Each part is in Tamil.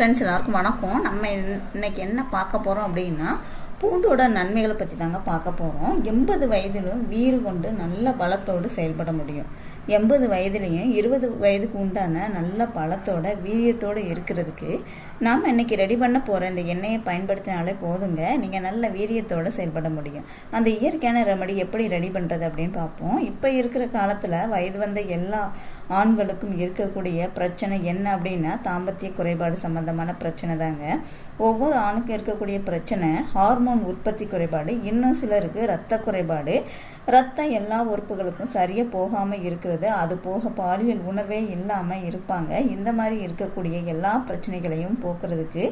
ஃப்ரெண்ட்ஸ் எல்லாருக்கும் வணக்கம். நம்ம இன்னைக்கு என்ன பார்க்க போகிறோம் அப்படின்னா பூண்டோட நன்மைகளை பற்றி தாங்க பார்க்க போகிறோம் எண்பது வயதிலும் வீறு கொண்டு நல்ல பலத்தோடு செயல்பட முடியும். எண்பது வயதுலேயும் இருபது வயதுக்கு உண்டான நல்ல பழத்தோட வீரியத்தோடு இருக்கிறதுக்கு நாம் இன்னைக்கு ரெடி பண்ண போகிற இந்த எண்ணெயை பயன்படுத்தினாலே போதுங்க. நீங்கள் நல்ல வீரியத்தோடு செயல்பட முடியும். அந்த இயற்கையான ரெமடி எப்படி ரெடி பண்ணுறது அப்படின்னு பார்ப்போம். இப்போ இருக்கிற காலத்தில் வயது வந்த எல்லா ஆண்களுக்கும் இருக்கக்கூடிய பிரச்சனை என்ன அப்படின்னா தாம்பத்திய குறைபாடு சம்பந்தமான பிரச்சனை தாங்க. ஒவ்வொரு ஆணுக்கும் இருக்கக்கூடிய பிரச்சனை ஹார்மோன் உற்பத்தி குறைபாடு இன்னும் சிலருக்கு இரத்த குறைபாடு ரத்தம் எல்லா உறுப்புகளுக்கும் சரியாக போகாமல் இருக்கிறது. அது போக பாலியல் உணர்வே இல்லாமல் இருப்பாங்க. இந்த மாதிரி இருக்கக்கூடிய எல்லா பிரச்சனைகளையும் போக்குறதுக்கு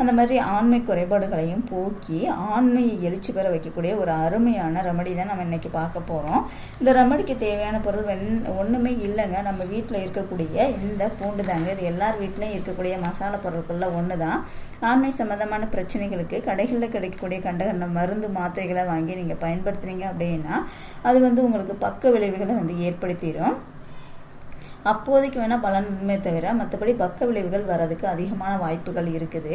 அந்த மாதிரி ஆண்மை குறைபாடுகளையும் போக்கி ஆண்மையை எழுச்சி பெற வைக்கக்கூடிய ஒரு அருமையான ரெமடி தான் நம்ம இன்னைக்கு பார்க்க போகிறோம் இந்த ரெமடிக்கு தேவையான பொருள் வெண் ஒன்றுமே இல்லைங்க. நம்ம வீட்டில் இருக்கக்கூடிய இந்த பூண்டு தாங்க. இது எல்லார் வீட்லேயும் இருக்கக்கூடிய மசாலா பொருட்களில் ஒன்று தான். ஆண்மை சம்மந்தமான பிரச்சனைகளுக்கு கடைகளில் கிடைக்கக்கூடிய கண்ட கண்ட மருந்து மாத்திரைகளை வாங்கி நீங்கள் பயன்படுத்துனீங்க அப்படின்னா அது வந்து உங்களுக்கு பக்க விளைவுகளை வந்து ஏற்படுத்திடும் அப்போதைக்கு வேணால் பலன்மே தவிர மற்றபடி பக்க விளைவுகள் வர்றதுக்கு அதிகமான வாய்ப்புகள் இருக்குது.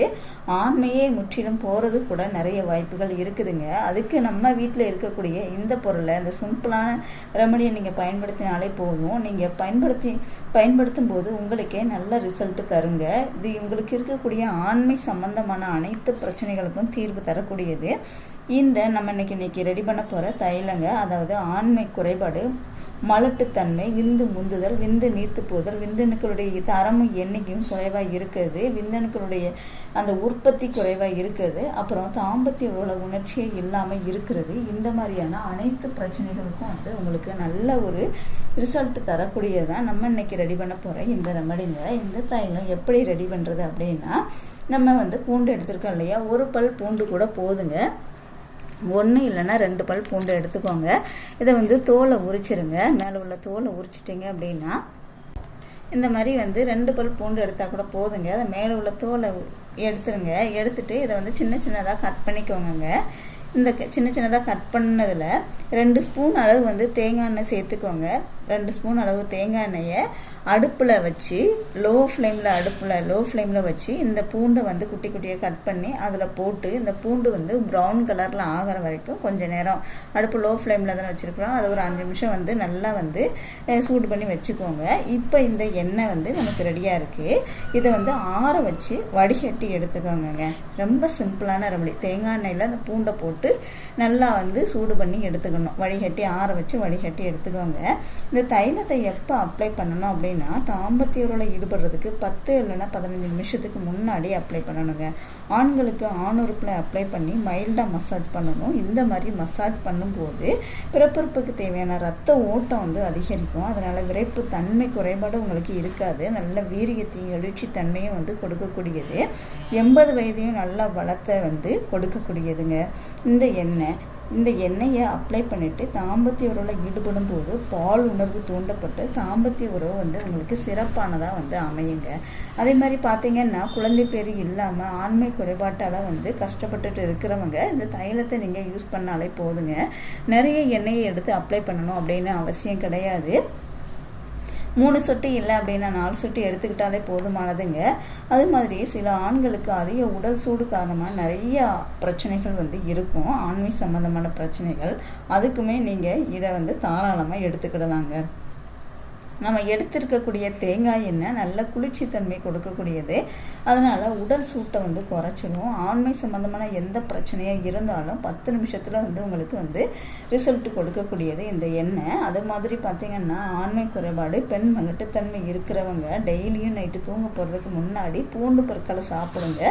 ஆண்மையே முற்றிலும் போகிறது கூட நிறைய வாய்ப்புகள் இருக்குதுங்க. அதுக்கு நம்ம வீட்டில் இருக்கக்கூடிய இந்த பொருளை இந்த சிம்பிளான ரெமடியை நீங்கள் பயன்படுத்தினாலே போதும். நீங்கள் பயன்படுத்தி பயன்படுத்தும் போது உங்களுக்கே நல்ல ரிசல்ட் தருங்க. இது உங்களுக்கு இருக்கக்கூடிய ஆண்மை சம்பந்தமான அனைத்து பிரச்சனைகளுக்கும் தீர்வு தரக்கூடியது. இந்த நம்ம இன்னைக்கு இன்னைக்கு ரெடி பண்ண போகிற தைலங்க அதாவது ஆண்மை குறைபாடு மலட்டுத்தன்மை விந்து முந்துதல் விந்து நீர்த்து போதல் விந்தணுக்களுடைய தரமும் எண்ணிக்கையும் குறைவாக இருக்குது. விந்தணுக்களுடைய அந்த உற்பத்தி குறைவாக இருக்குது. அப்புறம் தாம்பத்திய உள்ள உணர்ச்சியே இல்லாமல் இருக்கிறது இந்த மாதிரியான அனைத்து பிரச்சனைகளுக்கும் வந்து உங்களுக்கு நல்ல ஒரு ரிசல்ட் தரக்கூடியதான் நம்ம இன்னைக்கு ரெடி பண்ண போகிற இந்த ரெமடிங்க இந்த தைலம் எப்படி ரெடி பண்ணுறது அப்படின்னா நம்ம வந்து பூண்டு எடுத்திருக்கோம் இல்லையா? ஒரு பல் பூண்டு கூட போதுங்க. ஒன்று இல்லைன்னா ரெண்டு பல் பூண்டு எடுத்துக்கோங்க. இதை வந்து தோலை உரிச்சிருங்க. மேலே உள்ள தோலை உரிச்சிட்டிங்க அப்படின்னா இந்த மாதிரி வந்து ரெண்டு பல் பூண்டு எடுத்தால் கூட போதுங்க. அதை மேலே உள்ள தோலை எடுத்துருங்க. எடுத்துட்டு இதை வந்து சின்ன சின்னதாக கட் பண்ணிக்கோங்கங்க. இந்த க- சின்ன சின்னதாக கட் பண்ணதில் ரெண்டு ஸ்பூன் அளவு வந்து தேங்காய் எண்ணெய் சேர்த்துக்கோங்க. ரெண்டு ஸ்பூன் அளவு தேங்காய் எண்ணெயை அடுப்பில் வச்சு லோ ஃப்ளேமில் அடுப்பில் லோ ஃப்ளேமில் வச்சு இந்த பூண்டை வந்து குட்டி குட்டியாக கட் பண்ணி அதில் போட்டு இந்த பூண்டு வந்து ப்ரௌன் கலரில் ஆகிற வரைக்கும் கொஞ்சம் நேரம் அடுப்பு லோ ஃப்ளேமில் தானே வச்சுருக்குறோம். அது ஒரு அஞ்சு நிமிஷம் வந்து நல்லா வந்து சூடு பண்ணி வச்சுக்கோங்க. இப்போ இந்த எண்ணெய் வந்து நமக்கு ரெடியாக இருக்குது இதை வந்து ஆற வச்சு வடிகட்டி எடுத்துக்கோங்கங்க. ரொம்ப சிம்பிளான ரெமடி தேங்காய் எண்ணெயில் அந்த பூண்டை போட்டு நல்லா வந்து சூடு பண்ணி எடுத்துக்கணும். வடிகட்டி ஆற வச்சு வடிகட்டி எடுத்துக்கோங்க. இந்த தைலத்தை எப்போ அப்ளை பண்ணணும் அப்படின்னு தாம்பத்திய உறவில் ஈடுபடுறதுக்கு பத்து இல்லைன்னா பதினஞ்சு நிமிஷத்துக்கு முன்னாடி அப்ளை பண்ணணுங்க. ஆண்களுக்கு ஆணுறுப்பில் அப்ளை பண்ணி மைல்டாக மசாஜ் பண்ணணும். இந்த மாதிரி மசாஜ் பண்ணும்போது பிறப்புறுப்புக்கு தேவையான ரத்த ஓட்டம் வந்து அதிகரிக்கும். அதனால் விரைப்பு தன்மை குறைபாடு உங்களுக்கு இருக்காது. நல்ல வீரியத்தையும் எழுச்சி தன்மையும் வந்து கொடுக்கக்கூடியது. எண்பது வயதையும் நல்ல வளத்தை வந்து கொடுக்கக்கூடியதுங்க. இந்த எண்ணெய் இந்த எண்ணெயை அப்ளை பண்ணிவிட்டு தாம்பத்திய உறவில் ஈடுபடும் போது பால் உணர்வு தூண்டப்பட்டு தாம்பத்திய உறவு வந்து உங்களுக்கு சிறப்பானதாக வந்து அமையுங்க. அதே மாதிரி பார்த்தீங்கன்னா குழந்தை பேர் இல்லாமல் ஆண்மை குறைபாட்டால் வந்து கஷ்டப்பட்டுட்டு இருக்கிறவங்க இந்த தைலத்தை நீங்கள் யூஸ் பண்ணாலே போதுங்க. நிறைய எண்ணெயை எடுத்து அப்ளை பண்ணணும் அப்படின்னு அவசியம் கிடையாது. மூணு சொட்டு இல்லை அப்படின்னா நாலு சொட்டு எடுத்துக்கிட்டாலே போதுமானதுங்க. அது மாதிரி சில ஆண்களுக்கு அதிக உடல் சூடு காரணமாக நிறைய பிரச்சனைகள் வந்து இருக்கும். ஆண்மை சம்பந்தமான பிரச்சனைகள். அதுக்குமே நீங்கள் இதை வந்து தாராளமாக எடுத்துக்கிடலாங்க. நம்ம எடுத்திருக்கக்கூடிய தேங்காய் எண்ணெய் நல்ல குளிர்ச்சி தன்மை கொடுக்கக்கூடியது. அதனால் உடல் சூட்டை வந்து குறைச்சிடும் ஆண்மை சம்மந்தமான எந்த பிரச்சனையாக இருந்தாலும் பத்து நிமிஷத்தில் வந்து உங்களுக்கு வந்து ரிசல்ட் கொடுக்கக்கூடியது இந்த எண்ணெய். அது மாதிரி பார்த்திங்கன்னா ஆண்மை குறைபாடு பெண் மலட்டுத்தன்மை இருக்கிறவங்க டெய்லியும் நைட்டு தூங்க போகிறதுக்கு முன்னாடி பூண்டு பொருட்களை சாப்பிடுங்க.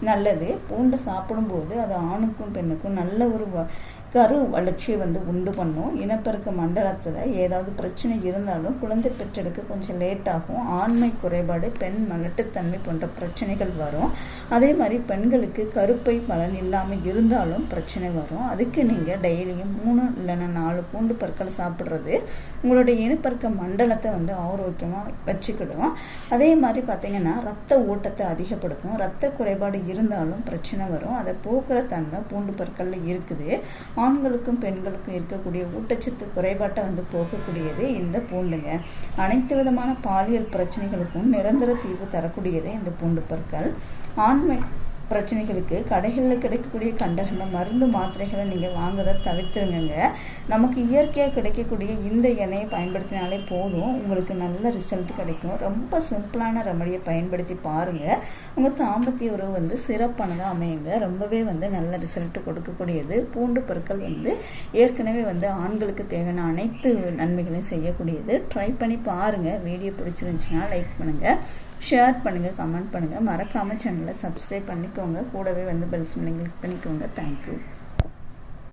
நல்லது. பூண்டை சாப்பிடும்போது அது ஆணுக்கும் பெண்ணுக்கும் நல்ல ஒரு வ- கரு வளர்ச்சியை வந்து உண்டு பண்ணும். இனப்பெருக்க மண்டலத்தில் ஏதாவது பிரச்சனை இருந்தாலும் குழந்தை பெற்றெடுக்க கொஞ்சம் லேட் ஆகும். ஆண்மை குறைபாடு பெண் மலட்டுத்தன்மை போன்ற பிரச்சனைகள் வரும். அதே மாதிரி பெண்களுக்கு கருப்பை பலன் இல்லாமல் இருந்தாலும் பிரச்சனை வரும். அதுக்கு நீங்கள் டெய்லியும் மூணு இல்லைன்னா நாலு பூண்டு பற்களை சாப்பிட்றது உங்களுடைய இனப்பெருக்க மண்டலத்தை வந்து ஆரோக்கியமாக வச்சுக்கிடும். அதே மாதிரி பார்த்தீங்கன்னா ரத்த ஓட்டத்தை அதிகப்படுத்தும். ரத்த குறைபாடு இருந்தாலும் பிரச்சனை வரும். அதை போக்குற தன்மை பூண்டு பற்களில் இருக்குது. ஆண்களுக்கும் பெண்களுக்கும் இருக்கக்கூடிய ஊட்டச்சத்து குறைபாட்டை வந்து போக்கக்கூடியது இந்த பூண்டுங்க. அனைத்து விதமான பாலியல் பிரச்சனைகளுக்கும் நிரந்தர தீர்வு தரக்கூடியது இந்த பூண்டு பற்கள். ஆண்மை பிரச்சனைகளுக்கு கடைகளில் கிடைக்கக்கூடிய கண்டகண்ட மருந்து மாத்திரைகளை நீங்கள் வாங்குறதை தவிர்த்துருங்க நமக்கு இயற்கையாக கிடைக்கக்கூடிய இந்த எண்ணெயை பயன்படுத்தினாலே போதும். உங்களுக்கு நல்ல ரிசல்ட் கிடைக்கும். ரொம்ப சிம்பிளான ரெமடியை பயன்படுத்தி பாருங்கள் உங்கள் தாம்பத்திய உறவு வந்து சிறப்பானதாக அமையுங்க. ரொம்பவே வந்து நல்ல ரிசல்ட் கொடுக்கக்கூடியது. பூண்டு பொருட்கள் வந்து ஏற்கனவே வந்து ஆண்களுக்கு தேவையான அனைத்து நன்மைகளையும் செய்யக்கூடியது. ட்ரை பண்ணி பாருங்கள் வீடியோ பிடிச்சிருந்துச்சுன்னா லைக் பண்ணுங்கள் ஷேர் பண்ணுங்கள் கமெண்ட் பண்ணுங்கள் மறக்காமல் சேனலை சப்ஸ்கிரைப் பண்ணிக்கோங்க. கூடவே வந்து பெல் சிம்லிங் கிளிக் பண்ணிக்கோங்க. Thank you